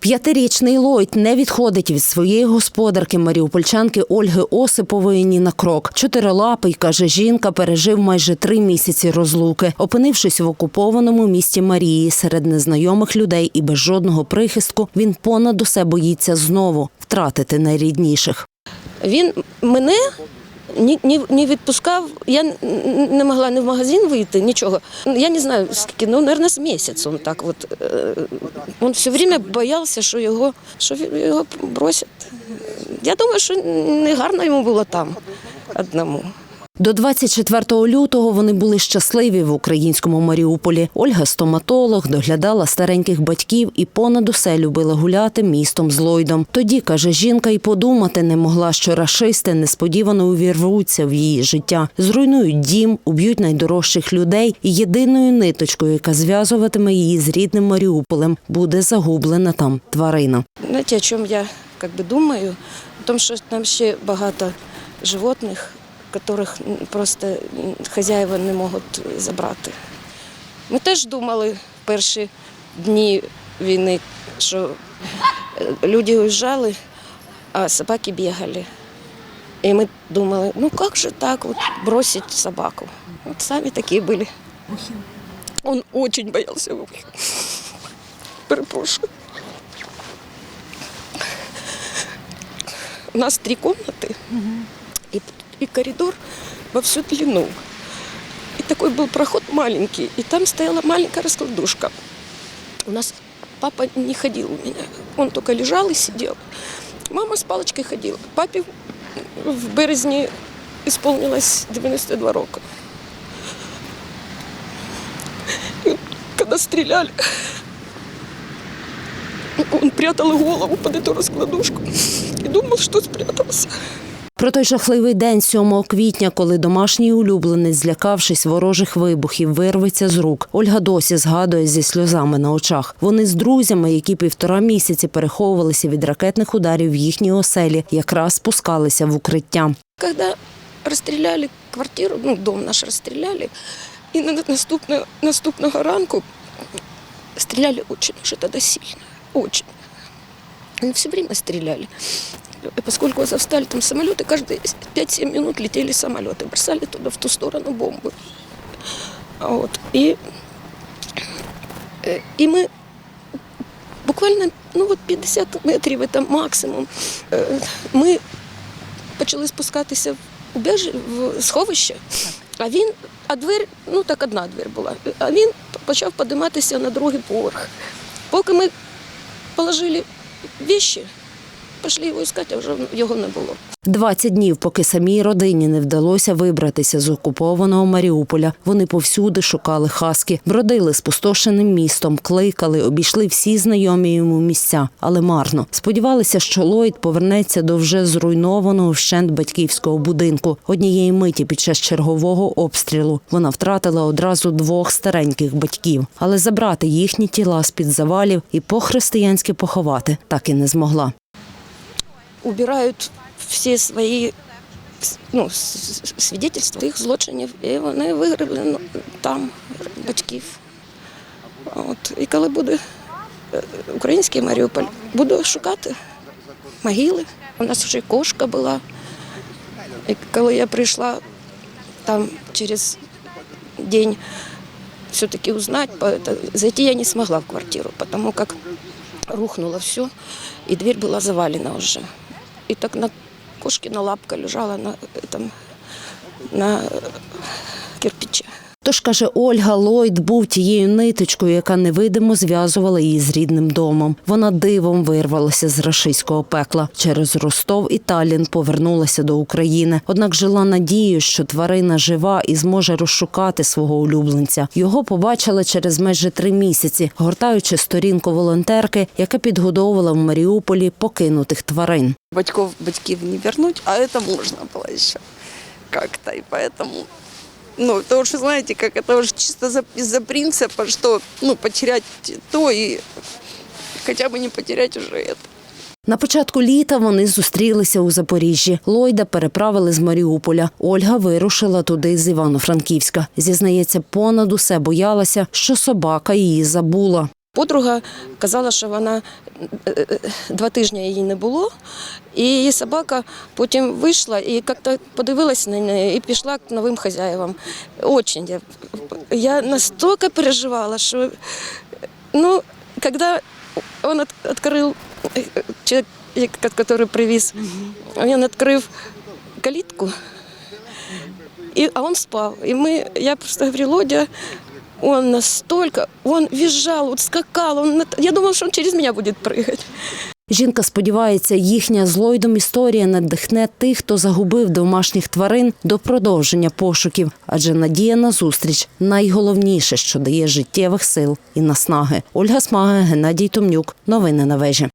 П'ятирічний Лойд не відходить від своєї господарки маріупольчанки Ольги Осипової ні на крок. Чотирилапий, каже жінка, пережив майже три місяці розлуки. Опинившись в окупованому місті Марії серед незнайомих людей і без жодного прихистку, він понад усе боїться знову втратити найрідніших. Він мене ні, ні, ні відпускав. Я не могла ні в магазин вийти, нічого. Я не знаю, скільки, ну, мабуть, з місяць він так от. е, Він все время боявся, що його, що його бросять. Я думаю, що не гарно йому було там одному. До 24 лютого вони були щасливі в українському Маріуполі. Ольга стоматолог, доглядала стареньких батьків і понад усе любила гуляти містом з Лойдом. Тоді, каже жінка, і подумати не могла, що рашисти несподівано увірвуться в її життя, зруйнують дім, уб'ють найдорожчих людей, і єдиною ниточкою, яка зв'язуватиме її з рідним Маріуполем, буде загублена там тварина. Знаєте, о чому я думаю? Тому, що там ще багато животних, яких просто хазяїва не можуть забрати. Ми теж думали в перші дні війни, що е, люди уїжджали, а собаки бігали. І ми думали, ну як же так от бросить собаку? От самі такі були. Он дуже боявся вухів. Перепрошую. У нас три комнаты и, и коридор во всю длину. И такой был проход маленький, и там стояла маленькая раскладушка. У нас папа не ходил у меня, он только лежал и сидел. Мама с палочкой ходила. Папе в березні исполнилось 92 рока. И когда стреляли, он прятал голову под эту раскладушку и думал, что спрятался. Про той жахливий день 7 квітня, коли домашній улюбленець, злякавшись ворожих вибухів, вирветься з рук. Ольга досі згадує зі сльозами на очах. Вони з друзями, які півтора місяці переховувалися від ракетних ударів в їхній оселі, якраз спускалися в укриття. Когда расстреляли квартиру, ну, дом наш расстреляли, и на наступного, наступного ранку стреляли очень уже тогда сильно, очень. Они все время стреляли И поскольку завстали там самолеты, каждые 5-7 минут летели самолеты, бросали туда, в ту сторону бомбы. А Вот. И, э, и мы буквально ну, от 50 метрів, це максимум, е, ми почали спускатися в убежі, в сховище, а він, а двері, ну так одна двір була, а він почав підійматися на другий поверх. Поки ми положили віші, пішли його шукати, а вже його не було. 20 днів, поки самій родині не вдалося вибратися з окупованого Маріуполя. Вони повсюди шукали хаски, бродили спустошеним містом, кликали, обійшли всі знайомі йому місця, але марно. Сподівалися, що Ллойд повернеться до вже зруйнованого вщент батьківського будинку. Однієї миті під час чергового обстрілу вона втратила одразу двох стареньких батьків, але забрати їхні тіла з під завалів і по-християнськи поховати так і не змогла. Убирають всі свої ну, с- с- свідетельства їх злочинів, і вони вигребли ну, там батьків. От. І коли буде е, український Маріуполь, буду шукати могили. У нас вже кошка була. І коли я прийшла там через день все-таки узнать, зайти я не смогла в квартиру, потому как рухнуло все, и дверь была завалена уже. И так на кошкина лапка лежала на, этом, на кирпиче. Тож каже Ольга, Ллойд був тією ниточкою, яка невидимо зв'язувала її з рідним домом. Вона дивом вирвалася з рашистського пекла. Через Ростов і Таллін повернулася до України. Однак жила надією, що тварина жива і зможе розшукати свого улюбленця. Його побачили через майже три місяці, гортаючи сторінку волонтерки, яка підгодовувала в Маріуполі покинутих тварин. Батьков, батьків не вернуть, а это можно было еще как-то. И поэтому, ну, это уже, знаете, как это уже чисто за- из-за принципа, что, ну, потерять то и хотя бы не потерять уже это. На початку літа вони зустрілися у Запоріжжі. Лойда переправили з Маріуполя. Ольга вирушила туди з Івано-Франківська. Зізнається, понад усе боялася, що собака її забула. Подруга казала, що вона е, е, два тижні її не було, і її собака потім вийшла і як-то подивилася на неї і пішла к новим хазяївам. Очень я, я настільки переживала, що ну, коли він відкрив який привіз, він відкрив калітку, и, а он спал. И мы, я просто говорю, Лодя, он настолько, он визжал, вот скакал, он, я думала, что он через меня будет прыгать. Жінка сподівається, їхня з Ллойдом історія надихне тих, хто загубив домашніх тварин до продовження пошуків, адже надія на зустріч найголовніше, що дає життєвих сил і наснаги. Ольга Смага, Геннадій Томнюк. Новини на вежі.